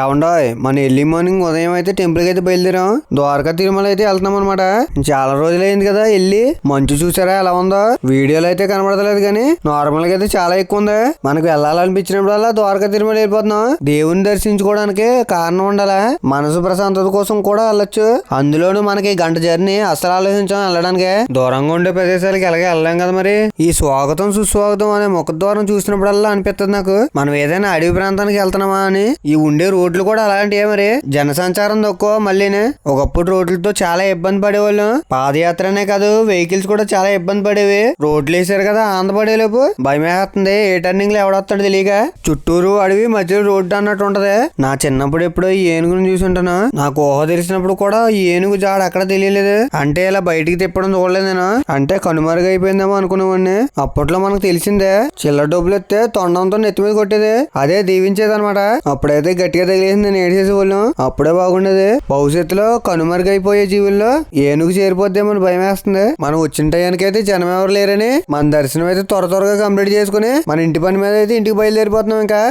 ఏమండోయ్ మన early morning ఉదయం అయితే టెంపుల్కి అయితే బయలుదేరాం. ద్వారకా తిరుమల అయితే వెళ్తున్నాం అనమాట చాలా రోజులైంది కదా వెళ్ళి మంచు చూసారా ఎలా ఉందో? వీడియోలో అయితే కనబడతలేదు కానీ నార్మల్గా అయితే చాలా ఎక్కువ ఉంది. మనకు వెళ్ళాలనిపించినప్పుడల్లా ద్వారకా తిరుమల వెళ్ళిపోతున్నాం. దేవుని దర్శించుకోవడానికి కారణం ఉండాలా? మనసు ప్రశాంతత కోసం కూడా వెళ్ళొచ్చు. అందులోనూ మనకి గంట జర్నీ అసలు ఆలోచించాం వెళ్ళడానికి. దూరంగా ఉండే ప్రదేశాలకి ఎలాగే వెళ్ళలేం కదా మరి. ఈ స్వాగతం సుస్వాగతం అనే ముఖద్వారం చూసినప్పుడల్లా అనిపిస్తుంది నాకు. మనం ఏదైనా అడవి ప్రాంతానికి వెళ్తున్నామా అని ఈ ఉండే రోడ్లు కూడా అలాంటివే మరి. జనసంచారం తక్కువ మళ్ళీనే. ఒకప్పుడు రోడ్లతో చాలా ఇబ్బంది పడేవాళ్ళం. పాదయాత్రనే కాదు వెహికల్స్ కూడా చాలా ఇబ్బంది పడేవి. రోడ్లు వేసారు కదా ఆంధ్రపడేలోపు భయమేస్తుంది ఏ టర్నింగ్లో ఎవడొస్తాడు తెలియక. చుట్టూరు అడవి మధ్యలో రోడ్డు అన్నట్టు ఉంటది. నా చిన్నప్పుడు ఎప్పుడో ఈ ఏనుగును చూసి ఉంటాను. నాకు ఊహ తెలిసినప్పుడు కూడా ఈ ఏనుగు జాడ అక్కడ తెలియలేదు. అంటే ఇలా బయటికి తిప్పడం చూడలేదు నేను. అంటే కనుమరుగైపోయిందేమో అనుకునేవాడిని. అప్పట్లో మనకు తెలిసిందే చిల్లర డబ్బులు ఎత్తే తొండంతో నెత్తి మీద కొట్టేది. అదే దీవించేది అనమాట అప్పుడైతే గట్టిగా తగిలేసింది నేను ఏడ్చేసేవాళ్ళం అప్పుడే బాగుండేది. భవిష్యత్తులో కనుమరుగైపోయే జీవుల్లో ఏనుగు చేరిపోద్దేమో భయం వేస్తుంది మనం వచ్చిన టయానికి అయితే జనం ఎవరు లేరని మన దర్శనం అయితే త్వర త్వరగా కంప్లీట్ చేసుకుని మన ఇంటి పని మీద అయితే ఇంటికి బయలుదేరిపోతున్నాం ఇంకా.